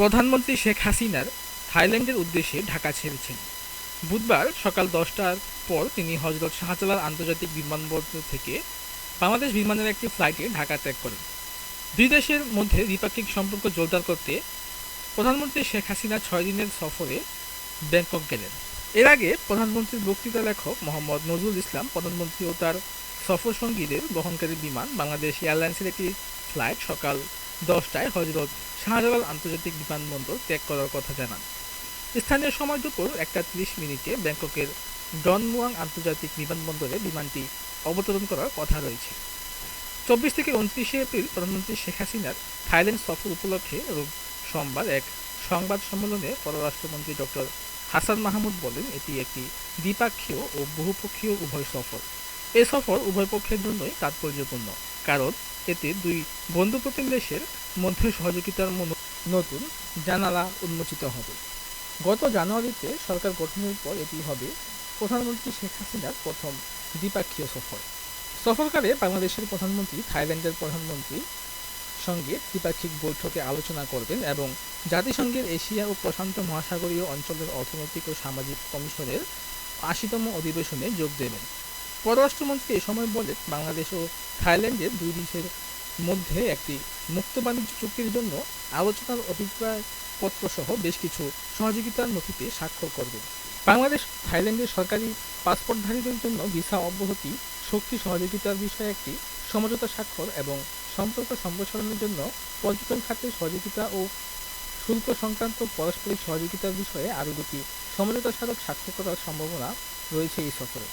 প্রধানমন্ত্রী শেখ হাসিনার থাইল্যান্ডের উদ্দেশ্যে ঢাকা ছেড়েছেন। বুধবার সকাল দশটার পর তিনি হজরত শাহজালাল আন্তর্জাতিক বিমানবন্দর থেকে বাংলাদেশ বিমানের একটি ফ্লাইটে ঢাকা ত্যাগ করেন। দুই দেশের মধ্যে দ্বিপাক্ষিক সম্পর্ক জোরদার করতে প্রধানমন্ত্রী শেখ হাসিনা ছয় দিনের সফরে ব্যাংকক গেলেন। এর আগে প্রধানমন্ত্রীর বক্তৃতা লেখক মোহাম্মদ নজরুল ইসলাম প্রধানমন্ত্রী ও তার সফর সঙ্গীদের বহনকারী বিমান বাংলাদেশ এয়ারলাইন্সের একটি ফ্লাইট সকাল দশটায় হজরত শাহজালাল আন্তর্জাতিক বিমানবন্দর ত্যাগ করার কথা জানান। স্থানীয় সময় দুপুর একটা তিরিশ মিনিটে ব্যাংককের ডনমুয়াং আন্তর্জাতিক বিমানবন্দরে বিমানটি অবতরণ করার কথা রয়েছে। চব্বিশ থেকে উনত্রিশে এপ্রিল প্রধানমন্ত্রী শেখ হাসিনার থাইল্যান্ড সফর উপলক্ষে সোমবার এক সংবাদ সম্মেলনে পররাষ্ট্রমন্ত্রী ডক্টর হাসান মাহমুদ বলেন, এটি একটি দ্বিপাক্ষীয় ও বহুপক্ষীয় উভয় সফর। এ সফর উভয় পক্ষের জন্যই তাৎপর্যপূর্ণ, কারণ এতে দুই বন্ধু বন্ধুপ্রতিম দেশের মধ্যে সহযোগিতার নতুন জানালা উন্মোচিত হবে। গত জানুয়ারিতে সরকার গঠনের পর এটি হবে প্রধানমন্ত্রী শেখ হাসিনার প্রথম দ্বিপাক্ষীয় সফর। সফরকালে বাংলাদেশের প্রধানমন্ত্রী, থাইল্যান্ডের প্রধানমন্ত্রী সঙ্গে দ্বিপাক্ষিক বৈঠকে আলোচনা করবেন এবং জাতিসংঘের এশিয়া ও প্রশান্ত মহাসাগরীয় অঞ্চলের অর্থনৈতিক ও সামাজিক কমিশনের আশিতম অধিবেশনে যোগ দেবেন। পররাষ্ট্রমন্ত্রী এ সময় বলেন, বাংলাদেশ ও থাইল্যান্ডের দুই দেশের মধ্যে একটি মুক্ত বাণিজ্য চুক্তির জন্য আলোচনার অভিপ্রায় পত্রসহ বেশ কিছু সহযোগিতার নথিতে স্বাক্ষর করবে। বাংলাদেশ, থাইল্যান্ডের সরকারি পাসপোর্টধারীদের জন্য ভিসা অব্যাহতি, শক্তি সহযোগিতার বিষয়ে একটি সমঝোতা স্বাক্ষর এবং সম্পর্ক সম্প্রসারণের জন্য পর্যটন খাতে সহযোগিতা ও শুল্ক সংক্রান্ত পারস্পরিক সহযোগিতার বিষয়ে আরও দুটি সমঝোতা স্মারক স্বাক্ষর করার সম্ভাবনা রয়েছে এই সফরে।